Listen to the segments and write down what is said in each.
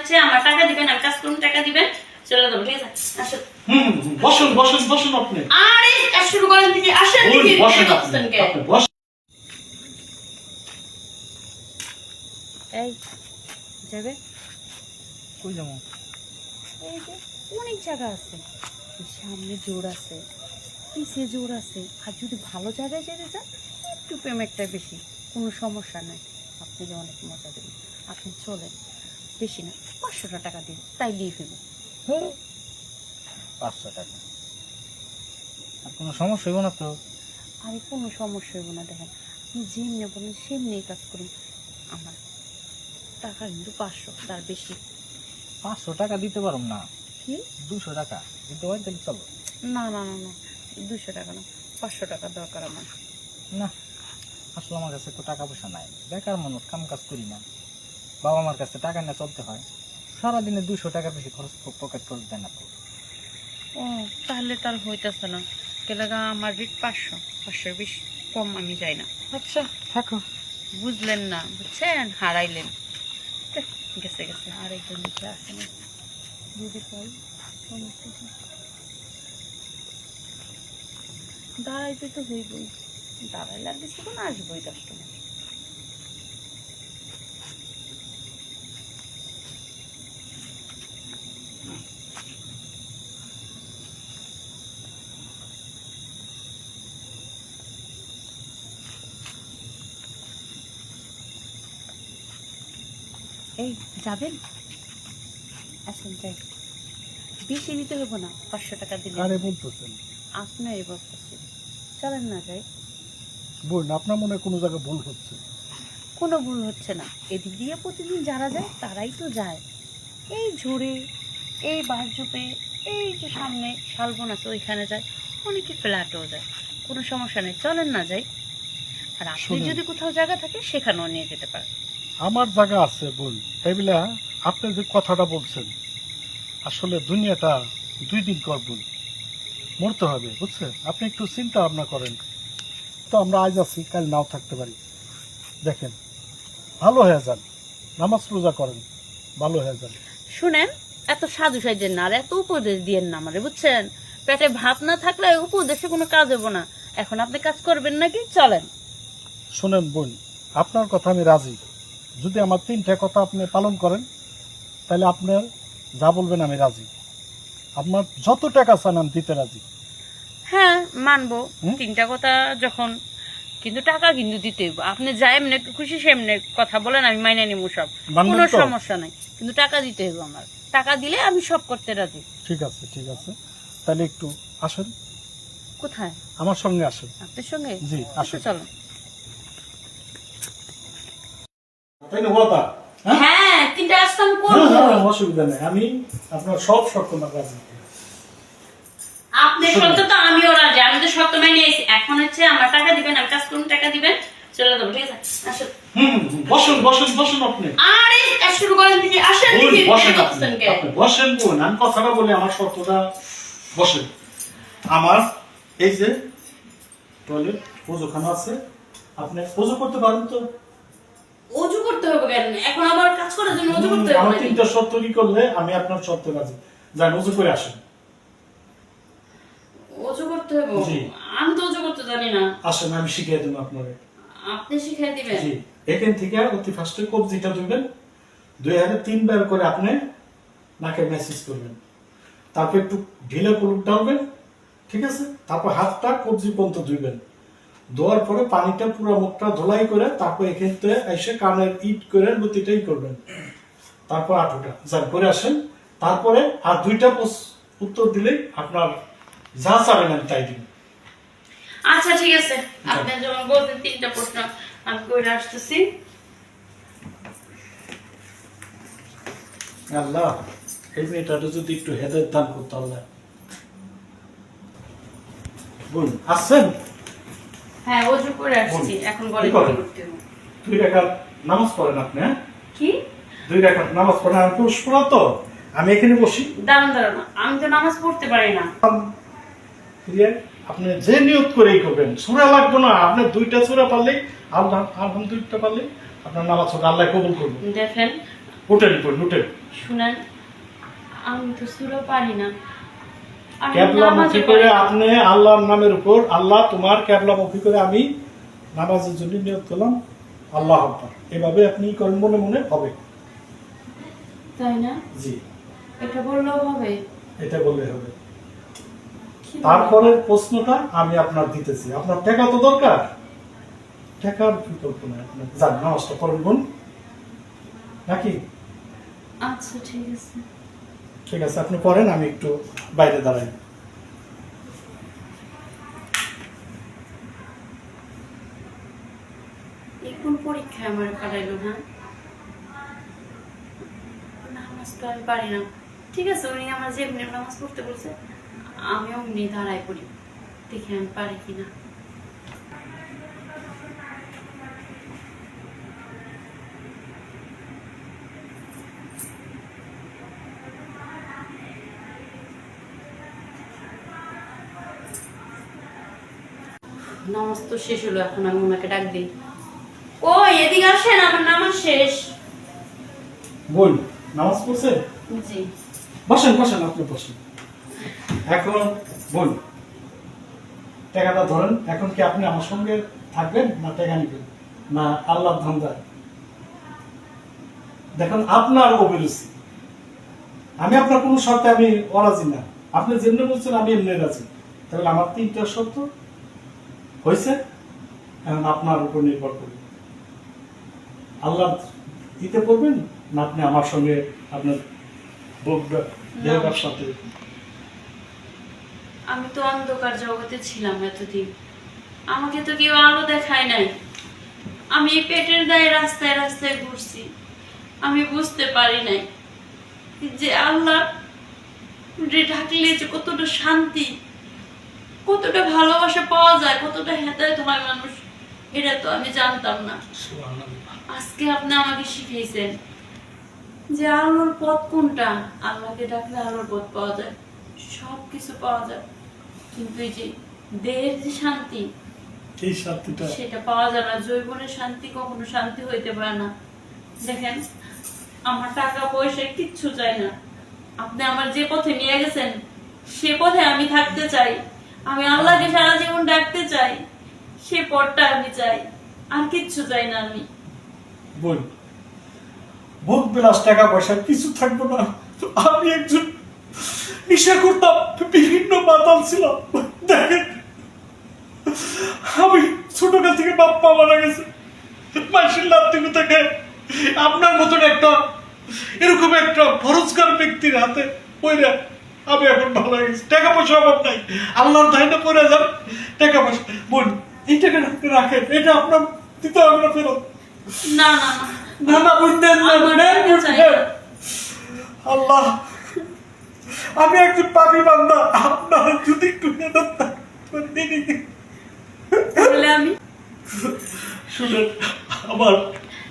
হচ্ছে আমার টাকা দিবেন আমি কাজ করুন টাকা দিবেন। চলে যাব ঠিক আছে? আসেন বসুন বসুন বসুন আপনি। আরে কাজ শুরু করেন দিদি আসেন বসুন, দিদি বসেন আপনি বসুন। এই যাবে? কই যাব? এই যে অনেক জায়গা আছে। সামনে জোর আছে পিছে জোর আছে। আর যদি ভালো জায়গায় যেতে চান একটু পেমেন্টটা বেশি কোনো সমস্যা নাই। আপনি অনেক মজা দেবেন। আপনি চলেন। বেশি না পাঁচশোটা টাকা দিন তাই দিয়ে ফেলবেন পাঁচশো টাকা। আর কোনো সমস্যা হইব না তো? আমি কোনো সমস্যা হইব না দেখেন আপনি যেমনি বলেন সেমনি কাজ করুন। আমার টাকা কিন্তু পাঁচশো তার বেশি। পাঁচশো টাকা দিতে পারুম না। কি? দুশো টাকা দিতে পারি তাহলে চলো। না না না না দুশো টাকা না পাঁচশো টাকা দরকার আমার। না আসলে আমার কাছে তো টাকা পয়সা নাই। বেকার মানুষ কাম কাজ করি না। বাবা মার কাছে টাকা না চলতে হয়। সারাদিনে দুশো টাকা বেশি খরচ পকেট করে দেয় না ও তাহলে তার হইতেছে না। কেলাগা আমার রেট পাঁচশো। পাঁচশোর বেশি কম আমি যাই না। আচ্ছা থাকো। বুঝলেন না বুঝছেন? হারাইলেন। গেছে গেছে। আর একজন নিচে আসে না যদি পাই। দাঁড়াইতে তো হইবই। দাঁড়াইলে আর কিছুক্ষণ আসবোই কাস্টমার এই যাবেন? আসেন যাই। বেশি নিতে হবে না পাঁচশো টাকা দিলে। কারে বলতেছেন। আপনার এই বলতেছি চলেন না যাই। বোন আপনার মনে কোনো জায়গায় ভুল হচ্ছে? কোনো ভুল হচ্ছে না। এদিক দিয়ে প্রতিদিন যারা যায় তারাই তো যায়। এই ঝোড়ে এই বাসজুপে এই যে সামনে শালবন আছে ওইখানে যায়। অনেকে ফ্ল্যাটেও যায়। কোনো সমস্যা নেই। চলেন না যাই। আর আপনি যদি কোথাও জায়গা থাকে সেখানেও নিয়ে যেতে পারেন। আমার জায়গা আছে বোন তাই বলে আপনি যে কথাটা বলছেন আসলে দুনিয়াটা দুই দিন কর বোন মরতে হবে বুঝছেন? আপনি একটু চিন্তা ভাবনা করেন। তো আমরা আজ আছি কাল নাও থাকতে পারি। দেখেন ভালো হয়ে যান। নামাজ রোজা করেন ভালো হয়ে যান। শুনেন এত সাধু সাইজের না আর এত উপদেশ দিয়েন না আমারে বুঝছেন? পেটে ভাত না থাকলে উপদেশে কোনো কাজ হব না। এখন আপনি কাজ করবেন নাকি? চলেন। শোনেন বোন আপনার কথা আমি রাজি। যদি আমার তিনটা কথা আপনি পালন করেন তাহলে আপনার যা বলবেন আমি রাজি। আপনার যত টাকা চান আমি দিতে রাজি। হ্যাঁ মানবো। তিনটা কথা যখন কিন্তু টাকা কিন্তু দিতে হইব। আপনি যা এমনি খুশি সেমনি কথা বলেন আমি মাইনে নিবো সব। কোনো সমস্যা নাই। কিন্তু টাকা দিতে হইব আমার। টাকা দিলে আমি সব করতে রাজি। ঠিক আছে ঠিক আছে। তাহলে একটু আসেন। কোথায়? আমার সঙ্গে আসেন। আপনার সঙ্গে? জি আচ্ছা আসেন। চলো তাই না বাবা হ্যাঁ? তিনটা আসতাম হ্যাঁ হ্যাঁ অসুবিধা নেই। আমি আপনার সব শর্ত রাজি আপনার সত্য তো আমিও রাজি আমি তো এসেছি এখন হচ্ছে আমার টাকা দিবেন আমি কাজ করুন টাকা দিবেন চলে যাব ঠিক আছে? আসেন। হুম হুম, বসুন বসুন বসুন আপনি। আরে কাজ শুরু করেন দিদি আসেন দিদি বসেন আপনি করছেন কে? আপনি বসেন বোন আমি কথাটা বলি আমার শর্তটা। বসেন। আমার এই যে টয়লেট পুজোখানা আছে। আপনি পুজো করতে পারেন তো? অজু করতে হবে কেন? এখন আমার কাজ করার জন্য অজু করতে হবে? তিনটা শর্ত কি করলে আমি আপনার শর্ত রাজি? যান উজু করে আসেন। অজু করতে হবে। আমি তো অজু করতে জানি না। আসেন আমি শিখিয়ে দেবো আপনাকে আপনি শিখিয়ে দিবেন? জি। এখান থেকে অতি ফার্স্টে কবজিটা ধুবেন দুই হাতে তিনবার করে আপনি নাকে মেসেজ করবেন। তারপর একটু ঢিলে কুলুপ ডালবেন ঠিক আছে? তারপর হাতটা কবজি পর্যন্ত ধুইবেন। ধোয়ার পরে পানিটা পুরো মুখটা ধোলাই করে তারপর থেকে এসে কানের ইট করে লতিটাই করবেন। তারপর আটুটা। যার করে আসেন। তারপরে আর দুইটা উত্তর দিলেই আপনার যা চাবেন আমি তাই দিন আচ্ছা ঠিক আছে। আপনি যখন বলতেন তিনটা প্রশ্ন আমি করে আসতেছি। আল্লাহ এই মেয়েটাকে যদি একটু হেদের দান করতে আল্লাহ। বলুন আসছেন? হ্যাঁ অজু করে আসছি। এখন বলে কি? করতে হবে। দুই রেখার নামাজ পড়েন আপনি হ্যাঁ? কি? দুই রেখার নামাজ পড়েন আমি পুরুষ পড়া তো আমি এখানে বসি। দাঁড়ান দাঁড়ান আমি তো নামাজ পড়তে পারি না। আপনি যে নিয়ত করেই করবেন সুরা লাগবে না আপনি দুইটা সুরা পারলেই আল্লাহ আলহামদুলিল্লাহ পারলেই আপনার নামাজ পড়া আল্লাহ কবুল করবেন দেখেন। উঠেন বোন উঠেন। শুনেন আমি তো সুরো পারি না। আমি ক্যাবলা নামাজও করে আপনি আল্লাহর নামের উপর আল্লাহ তোমার ক্যাবলা মুখী করে আমি নামাজের জন্য নিয়োগ করলাম। আল্লাহ আকবার। এভাবে আপনি করেন মনে মনে হবে। তাই না? জি। এটা বললেও হবে। এটা বললে হবে। তারপরের প্রশ্নটা আমি আপনার দিতেছি। আপনার টাকা তো দরকার। টাকার বিকল্প নাই আপনার। যান নামাজটা পড়েন বোন নাকি? আচ্ছা ঠিক আছে। ঠিক আছে, আপনি পড়েন, আমি একটু বাইরে দাঁড়াই। কোন পরীক্ষায় আমার পাঠাইলো না নামাজ তো আমি পারি না। ঠিক আছে, উনি আমার যে এমনি নামাজ পড়তে আমি অমনি দাঁড়াই পড়ি। দেখি আমি পারি কিনা। নামাজ তো শেষ হলো এখন আমি ওনাকে ডাক দিই। ও এদিকে আসেন আমার নামাজ শেষ। বোন নামাজ পড়ছে? জি। বসেন বসেন আপনি বসেন। এখন বোন টাকাটা ধরেন এখন কি আপনি আমার সঙ্গে থাকবেন না টাকা নিবেন? না আল্লাহ ধান্দা দেখুন আপনার অভিরুচি। আমি আপনার কোনো শর্তে আমি অরাজি না। আপনি যেমনি বলছেন আমি এমনি রাজি। তাহলে আমার তিনটা শর্ত হয়েছে এখন আপনার উপর নির্ভর করি আল্লাহ দিতে পারবেন না আপনি আমার সঙ্গে আপনার। ব্যবসাতে আমি তো অন্ধকার জগতে ছিলাম এতদিন। আমাকে তো কেউ আলো দেখায় নাই। আমি এই পেটের দায়ে রাস্তায় রাস্তায় ঘুরছি। আমি বুঝতে পারি নাই যে আল্লাহ ঢাকলে যে কতটা শান্তি কতটা ভালোবাসা পাওয়া যায় কতটা হেদায়ত হয় মানুষ এটা তো আমি জানতাম না। আজকে আপনি আমাকে শিখিয়েছেন যে আলোর পথ কোনটা? আল্লাহকে ডাকলে আলোর পথ পাওয়া যায় সব কিছু পাওয়া যায়। কিন্তু এই যে দেহের যে শান্তি এই শান্তিটা সেটা পাওয়া যায় না। জৈবনের শান্তি কখনো শান্তি হইতে পারে না। দেখেন আমার টাকা পয়সা কিচ্ছু চাই না। আপনি আমার যে পথে নিয়ে গেছেন সে পথে আমি থাকতে চাই। আমি আল্লাহকে সারা জীবন ডাকতে চাই, সে পথটা আমি চাই, আর কিচ্ছু চাই না আমি। বোন ভোগ বিলাস টাকা পয়সা কিছু থাকব না। আমি একজন নেশা করতাম, বিভিন্ন মাতাল ছিলাম। দেখেন, আমি ছোটকাল থেকে বাপ্পা মারা গেছে। মাসির লাভ থেকে আপনার মতন একটা, এরকম একটা ফরজগার ব্যক্তির হাতে পড়ে আমি এখন ভালো হয়ে গেছি। টাকা পয়সা অভাব নাই। আল্লাহর ধাইনে পড়ে যান। টাকা পয়সা বোন এই টাকাটা রাখেন। এটা আপনার দিতে হবে না ফেরত। না না না। না বুঝতেন টাকা। আল্লাহ আমি একজন পাপি বান্দা। আপনার যদি একটু দিন। তাহলে আমি শুনেন আমার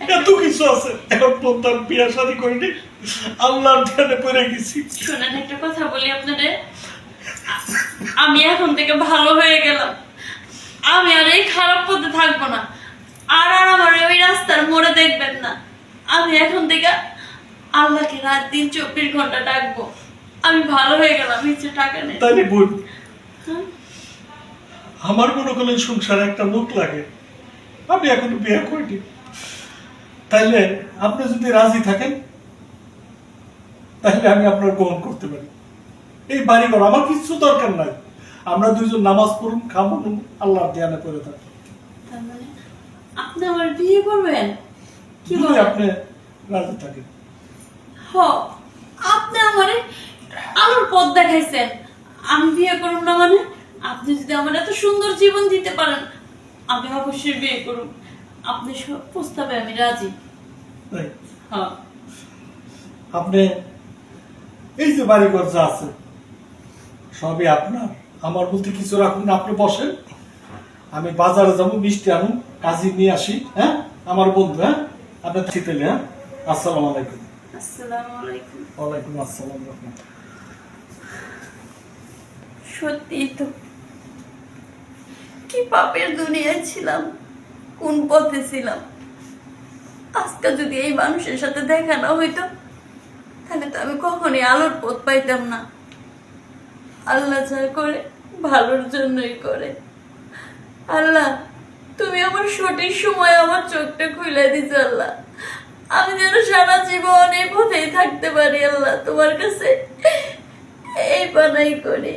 এত কিছু আছে। এখন পর্যন্ত আমি বিয়ে শাদি করিনি আল্লাহর ধ্যানে পড়ে গেছি। শোনেন একটা কথা বলি আপনাদের। আমি এখন থেকে ভালো হয়ে গেলাম। আমি আর এই খারাপ পথে থাকব না। আর আর আমার ওই রাস্তার মোড়ে দেখবেন না। আমি এখন থেকে আল্লাহকে রাত দিন চব্বিশ ঘণ্টা ডাকবো। আমি ভালো হয়ে গেলাম ইচ্ছে টাকা নেই। তাইলে বোন হ্যাঁ? আমার কোনো কোনো সংসারে একটা লোক লাগে। আমি এখন বিয়ে করিনি। তাইলে আপনি যদি রাজি থাকেন তাহলে আমি আপনার গ্রহণ করতে পারি। এই বাড়ি ঘর আমার কিছু দরকার নাই। আমরা দুইজন নামাজ পড়ুন খাব আল্লাহর ধ্যানে করে থাকি। মানে আপনি আমার বিয়ে করবেন? কি বলেন? আপনি রাজি থাকেন। হ আপনি আমারে আলোর পথ দেখাইছেন। আমি বিয়ে করুম না মানে? আপনি যদি আমার এত সুন্দর জীবন দিতে পারেন আমি অবশ্যই বিয়ে করুম। আপনি সব প্রস্তাবে আমি রাজি। হ্যাঁ। আপনি এই যে বাড়ি যা আছে সবই আপনার। আমার বলতে কিছু রাখুন না আপনি বসেন। আমি বাজারে যাব মিষ্টি আনুন কাজী নিয়ে আসি হ্যাঁ? আমার বন্ধু হ্যাঁ? আপনার শীতেলে হ্যাঁ? আসসালামু আলাইকুম। আসসালামু আলাইকুম। ওয়ালাইকুম আসসালাম সত্যি তো কি পাপের দুনিয়ায় ছিলাম। কোন পথে ছিলাম আজকে যদি এই মানুষের সাথে দেখা না হইতো, তাহলে তো আমি কখনই আলোর পথ পাইতাম না। আল্লাহ যা করে, ভালোর জন্যই করে। আল্লাহ, তুমি আমার সঠিক সময় আমার চোখটা খুলে দিছ, আল্লাহ। আমি যেন সারা জীবন এই পথেই থাকতে পারি, আল্লাহ, তোমার কাছে। এই বানাই করি।